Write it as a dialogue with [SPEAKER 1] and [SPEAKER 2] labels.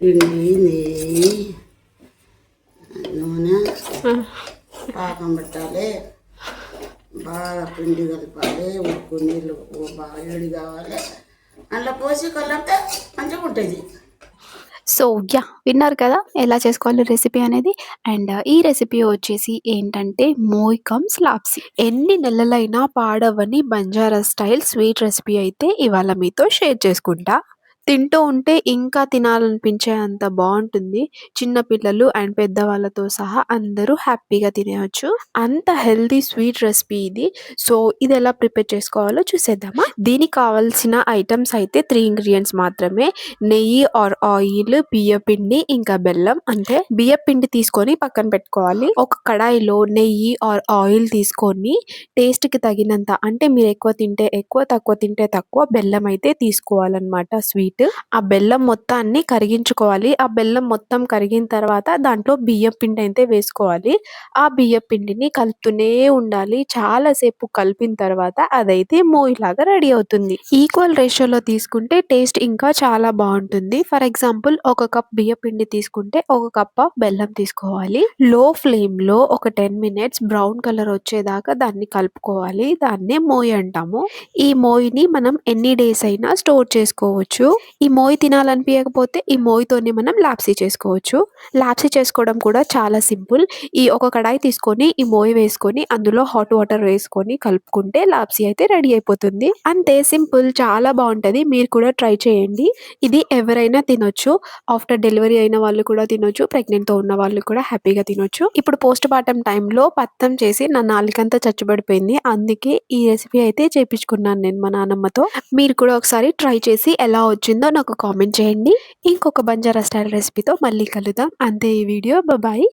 [SPEAKER 1] పిండి నెయ్యి నూనె పాకం పెట్టాలి. బాగా పిండి కలపాలి. ఉప్పు నీళ్ళు బాగా వేడి కావాలి. అందులో పోసి కలిపితే మంచిగా ఉంటుంది.
[SPEAKER 2] సో యా విన్నారు కదా ఎలా చేసుకోవాలి రెసిపీ అనేది. అండ్ ఈ రెసిపీ వచ్చేసి ఏంటంటే మోయ్ కమ్స్ లాప్సీ ఎన్ని నెలలైనా పాడవని బంజారా స్టైల్ స్వీట్ రెసిపీ అయితే ఇవాళ మీతో షేర్ చేసుకుంటా. తింటూ ఉంటే ఇంకా తినాలనిపించే అంత బాగుంటుంది. చిన్న పిల్లలు అండ్ పెద్దవాళ్ళతో సహా అందరూ హ్యాపీగా తినేయచ్చు. అంత హెల్దీ స్వీట్ రెసిపీ ఇది. సో ఇది ఎలా ప్రిపేర్ చేసుకోవాలో చూసేద్దామా? దీనికి కావాల్సిన ఐటమ్స్ అయితే త్రీ ఇంగ్రీడియంట్స్ మాత్రమే. నెయ్యి ఆర్ ఆయిల్ బియ్య పిండి ఇంకా బెల్లం. అంటే బియ్య పిండి తీసుకొని పక్కన పెట్టుకోవాలి. ఒక కడాయిలో నెయ్యి ఆర్ ఆయిల్ తీసుకొని టేస్ట్కి తగినంత అంటే మీరు ఎక్కువ తింటే ఎక్కువ తక్కువ తింటే తక్కువ బెల్లం అయితే తీసుకోవాలన్నమాట స్వీట్ ఆ బెల్లం మొత్తాన్ని కరిగించుకోవాలి. ఆ బెల్లం మొత్తం కరిగిన తర్వాత దాంట్లో బియ్యం పిండి అయితే వేసుకోవాలి. ఆ బియ్యం పిండిని కలుపుతూనే ఉండాలి. చాలా సేపు కలిపిన తర్వాత అదైతే మోయిలాగా రెడీ అవుతుంది. ఈక్వల్ రేషియోలో తీసుకుంటే టేస్ట్ ఇంకా చాలా బాగుంటుంది. ఫర్ ఎగ్జాంపుల్ ఒక కప్ బియ్య పిండి తీసుకుంటే ఒక కప్ ఆఫ్ బెల్లం తీసుకోవాలి. లో ఫ్లేమ్లో ఒక టెన్ మినిట్స్ బ్రౌన్ కలర్ వచ్చేదాకా దాన్ని కలుపుకోవాలి. దాన్నే మోయి అంటాము. ఈ మోయిని మనం ఎన్ని డేస్ అయినా స్టోర్ చేసుకోవచ్చు. ఈ మోయి తినాలనిపించకపోతే ఈ మోయితోనే మనం లాప్సీ చేసుకోవచ్చు. లాప్సీ చేసుకోవడం కూడా చాలా సింపుల్. ఈ ఒక కడాయి తీసుకొని ఈ మోయి వేసుకొని అందులో హాట్ వాటర్ వేసుకొని కలుపుకుంటే లాప్సీ అయితే రెడీ అయిపోతుంది. అంతే సింపుల్ చాలా బాగుంటది. మీరు కూడా ట్రై చేయండి. ఇది ఎవరైనా తినొచ్చు. ఆఫ్టర్ డెలివరీ అయిన వాళ్ళు కూడా తినొచ్చు. ప్రెగ్నెంట్తో ఉన్న వాళ్ళు కూడా హ్యాపీగా తినొచ్చు. ఇప్పుడు పోస్ట్ మార్టం టైంలో పత్తం చేసి నా నాలుకంతా చచ్చుబడిపోయింది. అందుకే ఈ రెసిపీ అయితే చేపించుకున్నాను నేను మా నాన్నమ్మతో మీరు కూడా ఒకసారి ట్రై చేసి ఎలా వచ్చు నాకు కామెంట్ చేయండి. ఇంకొక బంజారా స్టైల్ రెసిపీతో మళ్ళీ కలుద్దాం. అంతే ఈ వీడియో. బాయ్